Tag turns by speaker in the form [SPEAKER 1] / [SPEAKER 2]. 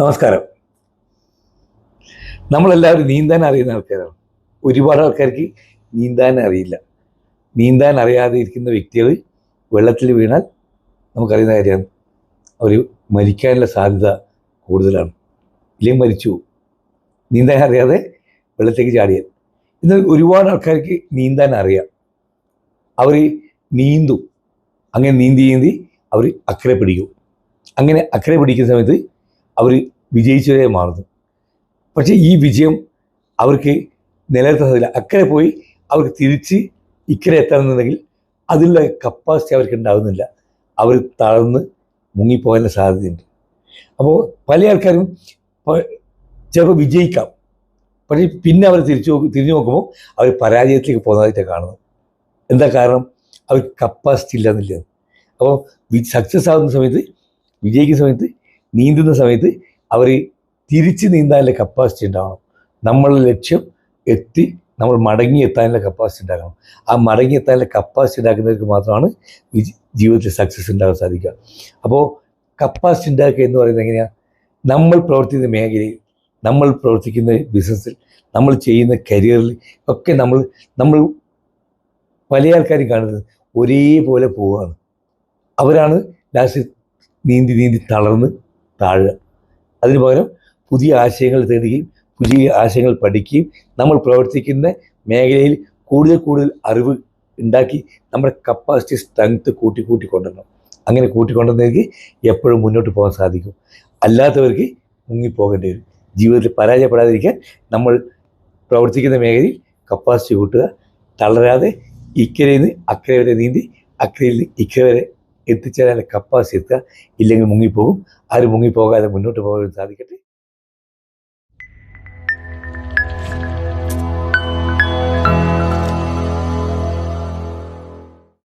[SPEAKER 1] നമസ്കാരം. നമ്മളെല്ലാവരും നീന്താൻ അറിയുന്ന ആൾക്കാരാണ്. ഒരുപാട് ആൾക്കാർക്ക് നീന്താൻ അറിയില്ല. നീന്താൻ അറിയാതെ ഇരിക്കുന്ന വ്യക്തികൾ വെള്ളത്തിൽ വീണാൽ നമുക്കറിയുന്ന കാര്യമാണ്. അവർ മരിക്കാനുള്ള സാധ്യത കൂടുതലാണ്. ഇല്ലെങ്കിൽ മരിച്ചു നീന്താൻ അറിയാതെ വെള്ളത്തേക്ക് ചാടിയാൽ. ഇന്ന് ഒരുപാട് ആൾക്കാർക്ക് നീന്താൻ അറിയാം. അവർ നീന്തും. അങ്ങനെ നീന്തി നീന്തി അവർ അക്കരെ പിടിക്കും. അങ്ങനെ അക്കരെ പിടിക്കുന്ന സമയത്ത് അവർ വിജയിച്ചതേ മാറുന്നു. പക്ഷേ ഈ വിജയം അവർക്ക് നിലനിർത്താൻ അക്കരെ പോയി അവർക്ക് തിരിച്ച് ഇക്കരെ എത്തണമെന്നുണ്ടെങ്കിൽ അതിലുള്ള കപ്പാസിറ്റി അവർക്ക് ഉണ്ടാകുന്നില്ല അവർ തളർന്ന് മുങ്ങിപ്പോകാനുള്ള സാധ്യതയുണ്ട്. അപ്പോൾ പല ആൾക്കാരും ചിലപ്പോൾ വിജയിക്കാം. പക്ഷേ പിന്നെ അവർ തിരിച്ചു തിരിഞ്ഞു നോക്കുമ്പോൾ അവർ പരാജയത്തിലേക്ക് പോകുന്നതായിട്ടാണ് കാണുന്നത്. എന്താ കാരണം? അവർക്ക് കപ്പാസിറ്റി ഇല്ല എന്നില്ല അപ്പോൾ സക്സസ് ആകുന്ന സമയത്ത് വിജയിക്കുന്ന സമയത്ത് നീന്തുന്ന സമയത്ത് അവർ തിരിച്ച് നീന്താനുള്ള കപ്പാസിറ്റി ഉണ്ടാവണം. നമ്മളുടെ ലക്ഷ്യം എത്തി നമ്മൾ മടങ്ങി എത്താനുള്ള കപ്പാസിറ്റി ഉണ്ടാകണം. ആ മടങ്ങി എത്താനുള്ള കപ്പാസിറ്റി ഉണ്ടാക്കുന്നവർക്ക് മാത്രമാണ് ജീവിതത്തിൽ സക്സസ് ഉണ്ടാകാൻ സാധിക്കുക. അപ്പോൾ കപ്പാസിറ്റി ഉണ്ടാക്കുക എന്ന് പറയുന്നത് എങ്ങനെയാണ് നമ്മൾ പ്രവർത്തിക്കുന്ന മേഖലയിൽ നമ്മൾ പ്രവർത്തിക്കുന്ന ബിസിനസ്സിൽ നമ്മൾ ചെയ്യുന്ന കരിയറിൽ ഒക്കെ നമ്മൾ നമ്മൾ പല ആൾക്കാരും കാണുന്നത് ഒരേപോലെ പോവുകയാണ്. അവരാണ് ലാസ്റ്റ് നീന്തി നീന്തി തളർന്ന് താഴുക അതിന് പകരം പുതിയ ആശയങ്ങൾ തേടുകയും പുതിയ ആശയങ്ങൾ പഠിക്കുകയും നമ്മൾ പ്രവർത്തിക്കുന്ന മേഖലയിൽ കൂടുതൽ കൂടുതൽ അറിവ് ഉണ്ടാക്കി നമ്മുടെ കപ്പാസിറ്റി സ്ട്രെങ്ത് കൂട്ടി കൂട്ടി കൊണ്ടുവരണം. അങ്ങനെ കൂട്ടിക്കൊണ്ടുവന്നവർക്ക് എപ്പോഴും മുന്നോട്ട് പോകാൻ സാധിക്കും. അല്ലാത്തവർക്ക് മുങ്ങിപ്പോകേണ്ടി വരും. ജീവിതത്തിൽ പരാജയപ്പെടാതിരിക്കാൻ നമ്മൾ പ്രവർത്തിക്കുന്ന മേഖലയിൽ കപ്പാസിറ്റി കൂട്ടുക. തളരാതെ ഇക്കരയിൽ നിന്ന് അക്കരെ വരെ നീന്തി അക്കരയിൽ നിന്ന് ഇക്കര വരെ എത്തിച്ചേരാനുള്ള കപ്പാസിറ്റി എത്തുക ഇല്ലെങ്കിൽ മുങ്ങിപ്പോകും. ആരും മുങ്ങിപ്പോകാതെ മുന്നോട്ട് പോകാൻ സാധിക്കട്ടെ.